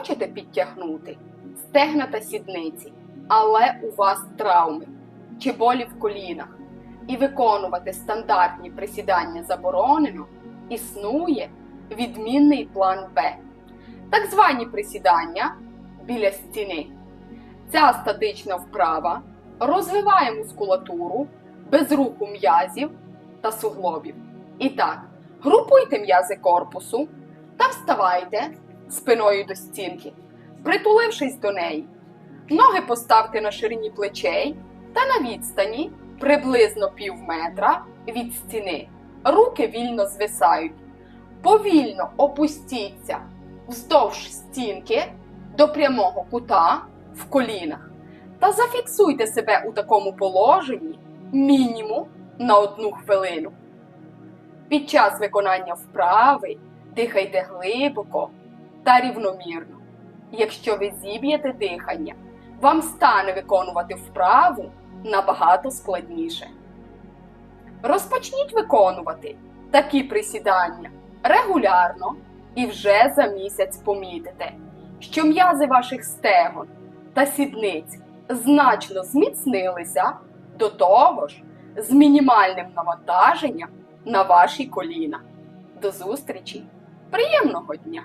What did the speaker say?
Хочете підтягнути стегна та сідниці, але у вас травми чи болі в колінах, і виконувати стандартні присідання заборонено, існує відмінний план Б. Так звані присідання біля стіни. Ця статична вправа розвиває мускулатуру без руху м'язів та суглобів. І так, групуйте м'язи корпусу та вставайте спиною до стінки, притулившись до неї. Ноги поставте на ширині плечей та на відстані приблизно пів метра від стіни. Руки вільно звисають. Повільно опустіться вздовж стінки до прямого кута в колінах та зафіксуйте себе у такому положенні мінімум на одну хвилину. Під час виконання вправи дихайте глибоко та рівномірно. Якщо ви зіб'єте дихання, вам стане виконувати вправу набагато складніше. Розпочніть виконувати такі присідання регулярно і вже за місяць помітите, що м'язи ваших стегон та сідниць значно зміцнилися до того ж з мінімальним навантаженням на ваші коліна. До зустрічі! Приємного дня!